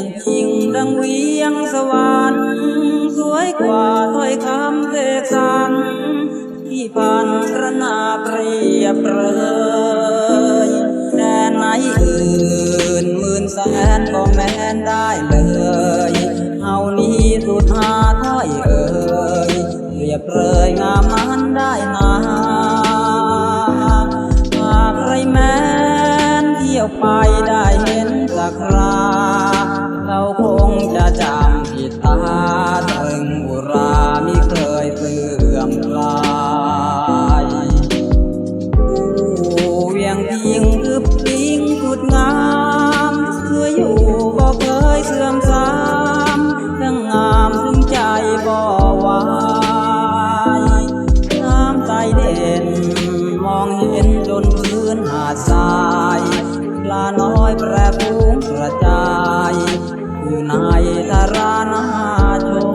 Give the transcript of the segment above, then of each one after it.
งเวียงสวรรค์สวยกว่าถ้อยคำเสกสรรที่พันพระนาเปรียบเปรยแดนไหนอื่นหมื่นแสนก็แม้นได้เลยเฮานี้สุดหาถ้อยเอ่ยเปรียบเปรยงามมันได้นาหากใครแม้นเที่ยวไปได้เห็นสักคราง จะจำผิดตาถึงอุรามิเคยเสื่อมคลายผู้เวียงพิงคือพิงสุดงามเคยอยู่ก็เคยเสื่อมสามทั้งงามถึงใจบ่วายน้ำใจเด่น มองเห็นจนพื้นหาดทรายปลาน้อยแปรฟุ้งกร ในทารานาชม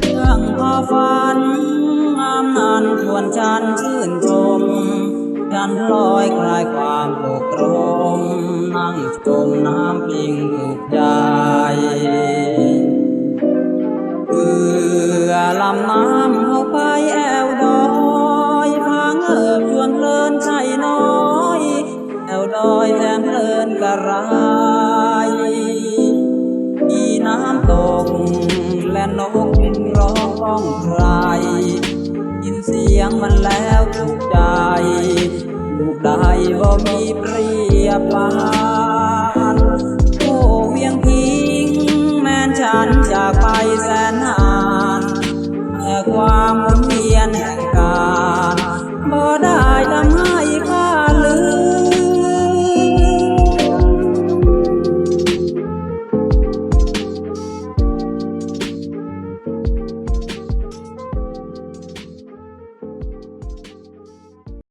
เรื่องพอฝันงามนั้นควรฉันชื่นชมฉันลอยคลายความปกรมนั่งจมน้ำพิงถูกใจเพื่อลำน้ำเข้าไปแอวดอยพางเอิบชวนเพลินใจน้อย แอวดอยแทนเพลินกระไร มีน้ำตก และนกร้องร้องใคร ยินเสียงมันแล้วทุกใจถูกใจว่ามีเปรียบานโอ้เวียงพิง แม่นฉันจากไปแสนห